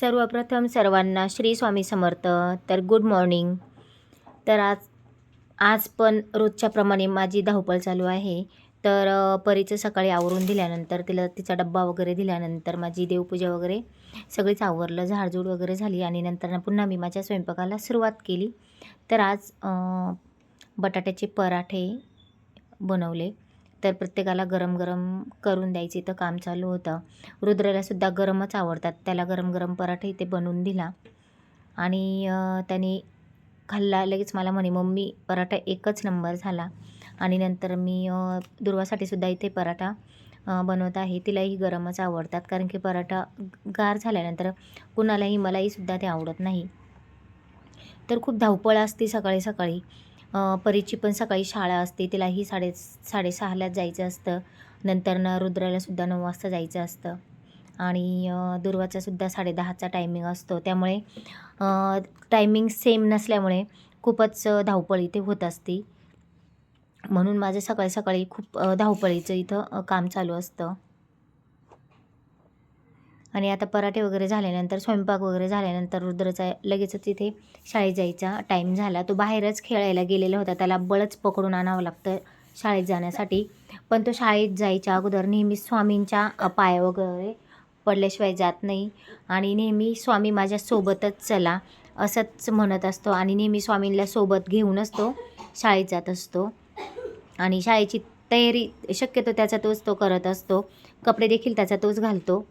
सर्वप्रथम सर्वांना श्री स्वामी समर्थ. तर गुड मॉर्निंग तर आज आज पण रोजच्याप्रमाणे माझी धावपळ चालू आहे. तर परीचं सकाळी आवरून दिल्यानंतर तिला तिचा डब्बा वगैरे दिल्यानंतर माझी देवपूजा वगैरे सगळीच आवरलं झाडझूड वगैरे झाली आणि नंतर पुन्हा मी माझ्या स्वयंपाकाला सुरुवात केली. तर आज बटाट्याचे पराठे बनवले. तर प्रत्येकाला गरम गरम करून द्यायचे तर काम चालू होतं. रुद्रालासुद्धा गरमच आवडतात. त्याला गरम गरम पराठे इथे बनवून दिला. आणि त्याने खाल्ला लगेच मला म्हणे मम्मी पराठा एकच नंबर झाला. आणि नंतर मी दुर्वासाठी सुद्धा इथे पराठा बनवत आहे. तिलाही गरमच आवडतात. कारण की पराठा गार झाल्यानंतर कुणालाही मलाही सुद्धा ते आवडत नाही. तर खूप धावपळ असते सकाळी सकाळी परीची पण सकाळी शाळा असते. तिलाही साडे साडेसहालाच जायचं असतं. नंतर रुद्रालासुद्धा नऊ वाजता जायचं असतं. आणि दुर्वाचासुद्धा साडेदहाचा टायमिंग असतो. त्यामुळे टायमिंग सेम नसल्यामुळे खूपच धावपळ इथे होत असते. म्हणून माझं सकाळी सकाळी खूप धावपळीचं इथं काम चालू असतं. आणि आता पराठे वगैरे झाल्यानंतर स्वयंपाक वगैरे झाल्यानंतर रुद्रचा लगेचच तिथे शाळेत जायचा टाईम झाला. तो बाहेरच खेळायला गेलेला होता. त्याला बळच पकडून आणावं लागतं शाळेत जाण्यासाठी. पण तो शाळेत जायच्या अगोदर नेहमी स्वामींच्या पाया पाय वगैरे पडल्याशिवाय जात नाही आणि नेहमी स्वामी माझ्यासोबतच चला असंच म्हणत असतो आणि नेहमी स्वामींना सोबत घेऊनच तो शाळेत जात असतो. आणि शाळेची तयारी शक्यतो त्याचा तोच तो करत असतो. कपडे देखील त्याचा तोच घालतो.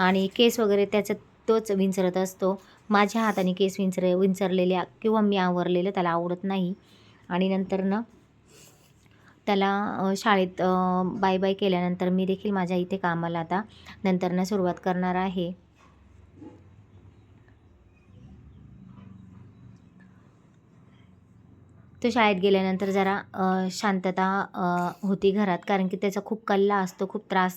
आणि केस वगैरे त्याचा तोच विंचरत असतो. माझ्या हाताने केस विंचर विंचरलेल्या किंवा मी आवरलेलं त्याला आवडत नाही. आणि नंतर ना त्याला शाळेत बाय बाय केल्यानंतर मी देखील माझ्या इथे कामाला आता नंतरनं सुरुवात करणार आहे. तो शाळेत गेल्यानंतर जरा शांतता होती घरात. कारण की त्याचा खूप कल्ला असतो खूप त्रास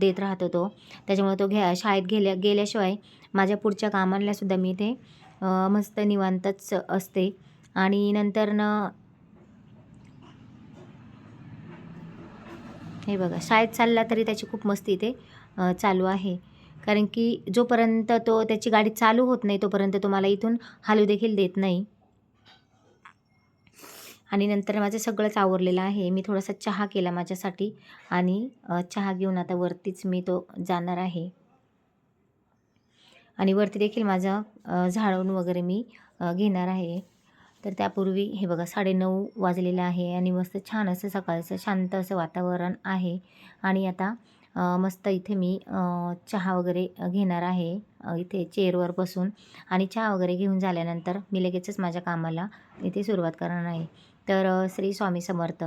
देत राहतो तो. त्याच्यामुळे तो घ्या शाळेत गेल्या गेल्याशिवाय माझ्या पुढच्या कामांनासुद्धा मी इथे मस्त निवांतच असते. आणि नंतर न हे बघा शाळेत चालला तरी त्याची खूप मस्ती इथे चालू आहे. कारण की जोपर्यंत तो त्याची गाडी चालू होत नाही तोपर्यंत तो मला इथून हालू देखील देत नाही. आणि नंतर माझं सगळंच आवरलेलं आहे. मी थोडासा चहा केला माझ्यासाठी आणि चहा घेऊन आता वरतीच मी तो जाणार आहे. आणि वरती देखील माझं झाडून वगैरे मी घेणार आहे. तर त्यापूर्वी हे बघा साडेनऊ वाजलेलं आहे आणि मस्त छान असं सकाळचं शांत असं वातावरण आहे. आणि आता मस्त इथे मी चहा वगैरे घेणार आहे इथे चेअरवर बसून. आणि चहा वगैरे घेऊन झाल्यानंतर मी लगेचच माझ्या कामाला इथे सुरुवात करणार आहे. तर श्री स्वामी समर्थ.